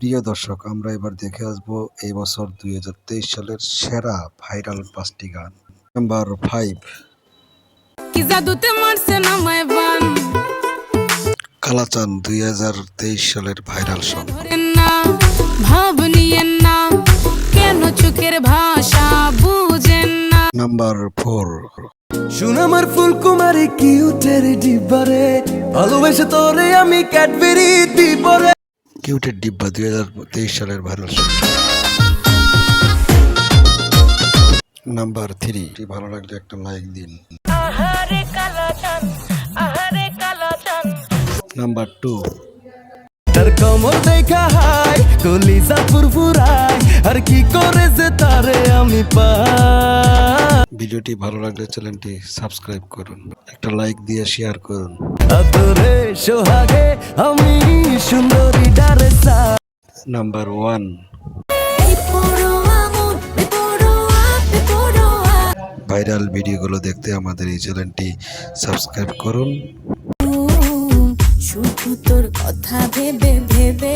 প্রিয় দর্শক আমরা এবার দেখে আসব এই বছর দুই হাজার তেইশ সালের সেরা ভাইরাল পাঁচটি গান। Number five. কি জাদুতে মারছে না মায় বান? কালাচান দুই হাজার তেইশ সালের ভাইরাল সং। ধরেন না ভাব নিয়েন না কেন চোখের ভাষা বুঝেন না? Number four. শুন আমার ফুলকুমারী কিউটের ডিব্বারে ভালোবেসে তোরে আমি ক্যাডবেরি দিবরে। কিউটের ডিব্বা দুই হাজার তেইশ সালের ভাইরাল নাম্বার থ্রি ভালো লাগলে একটা লাইক দিন। নাম্বার টু তার কমর দেখা হাই কলিজা ফুরফুরাই আর কি করে যে তারে আমি পাই। ভিডিওটি ভালো লাগলে চ্যানেলটি সাবস্ক্রাইব করুন। একটা লাইক দিয়ে শেয়ার করুন। আতরে সোহাগে আমি নাম্বার ওয়ান ভাইরাল ভিডিওগুলো দেখতে আমাদের এই চ্যানেলটি সাবস্ক্রাইব করুন। শুধু তোর কথা ভেবে ভেবে।